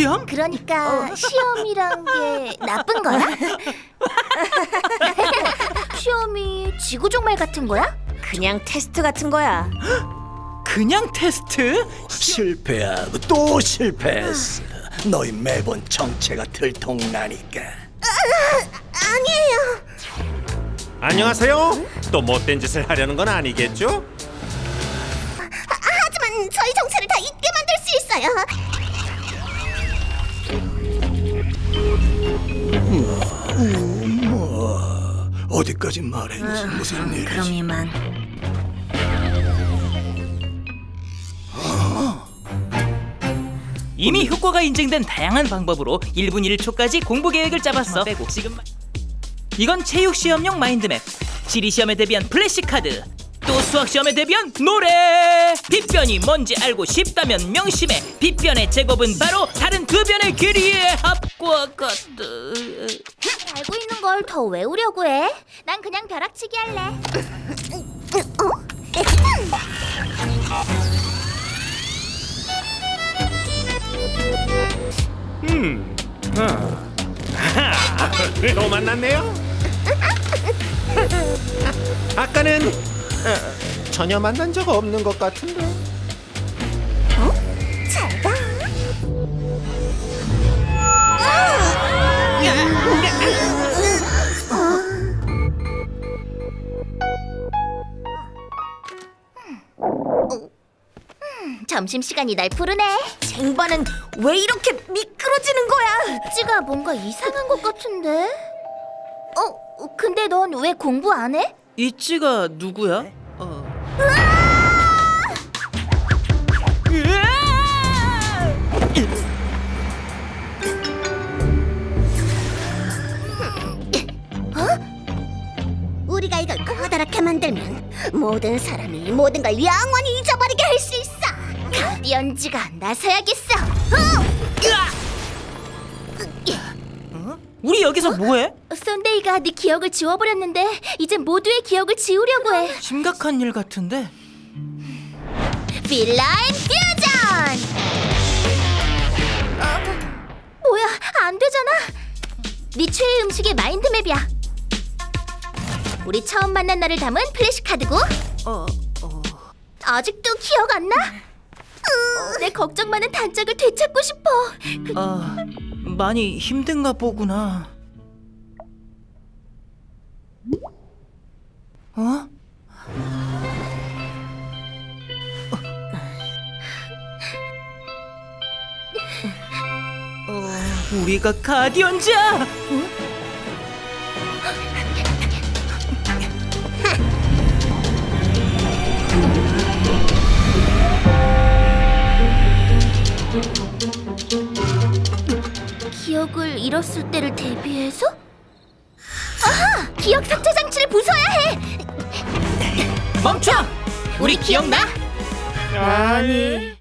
시험? 그러니까 시험이란 게 나쁜 거야? 시험이 지구종말 같은 거야? 그냥 테스트 같은 거야. 그냥 테스트? 실패하고 또 실패했어. 너희 매번 정체가 들통나니까. 안녕하세요. 또 못된 짓을 하려는 건 아니겠죠? 하지만 저희 정체를 다 잊게 만들 수 있어요. 어디까지 말했지 무슨 일이지? 그럼 이만. 이미 효과가 인증된 다양한 방법으로 1분 1초까지 공부 계획을 짜봤어. 빼고 지금 이건 체육 시험용 마인드맵, 지리 시험에 대비한 플래시 카드, 또 수학 시험에 대비한 노래. 빗변이 뭔지 알고 싶다면 명심해. 빗변의 제곱은 바로 다른 두 변의 길이의 합과 같다. 알고 있는 걸 더 외우려고 해. 난 그냥 벼락치기 할래. 또 만났네요. 아까는 어, 전혀 만난 적 없는 것 같은데. 잘 가. 점심 시간이 날 부르네. 쟁반은 왜 이렇게 미끄러지는 거야? 찌가 뭔가 이상한 것 같은데. 어, 근데 넌 왜 공부 안 해? 이찌가 누구야? 어. 우리가 이걸 커다랗게 만들면 모든 사람이 모든 걸 영원히 잊어버리게 할 수 있어. 가디언즈가 나서야겠어. 어? 우리 여기서 뭐해? 썬데이가 네 기억을 지워버렸는데 이제 모두의 기억을 지우려고 해. 심각한 일 같은데. 빌라인 퓨전! 어, 뭐야, 안 되잖아. 네 최애 음식의 마인드맵이야. 우리 처음 만난 날을 담은 플래시 카드고 어, 어. 아직도 기억 안 나? 으, 내 걱정 많은 단짝을 되찾고 싶어. 그, 아, 많이 힘든가 보구나. 어? 어, 우리가 가디언즈야! 기 잃었을 때를 대비해서? 아하! 기억 삭제 장치를 부숴야 해! 멈춰! 우리 기억나? 아니.